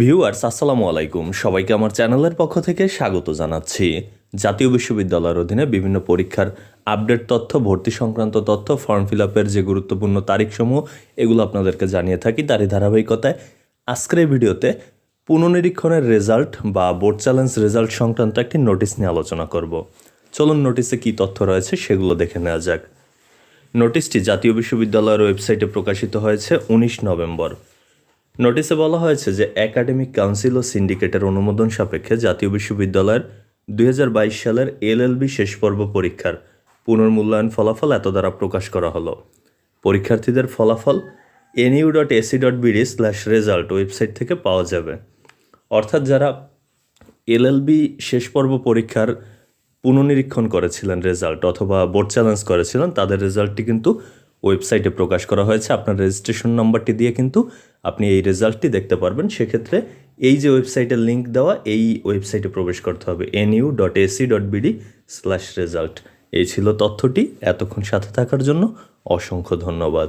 Viewers, আসসালামু আলাইকুম। সবাইকে আমার চ্যানেলের পক্ষ থেকে স্বাগত জানাচ্ছি। জাতীয় বিশ্ববিদ্যালয়ের অধীনে বিভিন্ন পরীক্ষার আপডেট তথ্য, ভর্তি সংক্রান্ত তথ্য, ফর্ম ফিল আপের যে গুরুত্বপূর্ণ তারিখসমূহ, এগুলো আপনাদেরকে জানিয়ে থাকি তারই ধারাবাহিকতায়। আজকের এই ভিডিওতে পুনঃনিরীক্ষণের রেজাল্ট বা বোর্ড চ্যালেঞ্জ রেজাল্ট সংক্রান্ত একটি নোটিশ নিয়ে আলোচনা করব। চলুন নোটিসে কী তথ্য রয়েছে সেগুলো দেখে নেওয়া যাক। নোটিশটি জাতীয় বিশ্ববিদ্যালয়ের ওয়েবসাইটে প্রকাশিত হয়েছে উনিশ নভেম্বর। নোটিশে বলা হয়েছে যে একাডেমিক কাউন্সিল ও সিন্ডিকেটের অনুমোদন সাপেক্ষে জাতীয় বিশ্ববিদ্যালয়ের দুই হাজার বাইশ সালের এলএলবি শেষ পর্ব পরীক্ষার পুনর্মূল্যায়ন ফলাফল এত দ্বারা প্রকাশ করা হলো। পরীক্ষার্থীদের ফলাফল NU dot AC dot BD slash result website থেকে পাওয়া যাবে। অর্থাৎ যারা এলএলবি শেষ পর্ব পরীক্ষার পুনর্নিরীক্ষণ করেছিলেন রেজাল্ট অথবা বোর্ড চ্যালেঞ্জ করেছিলেন, তাদের রেজাল্টটি কিন্তু ওয়েবসাইটে প্রকাশ করা হয়েছে। আপনার রেজিস্ট্রেশন নাম্বারটি দিয়ে কিন্তু আপনি এই রেজাল্টটি দেখতে পারবেন। সেক্ষেত্রে এই যে ওয়েবসাইটের লিঙ্ক দেওয়া, এই ওয়েবসাইটে প্রবেশ করতে হবে। N U dot AC dot BD slash result এই ছিল তথ্যটি। এতক্ষণ সাথে থাকার জন্য অসংখ্য ধন্যবাদ।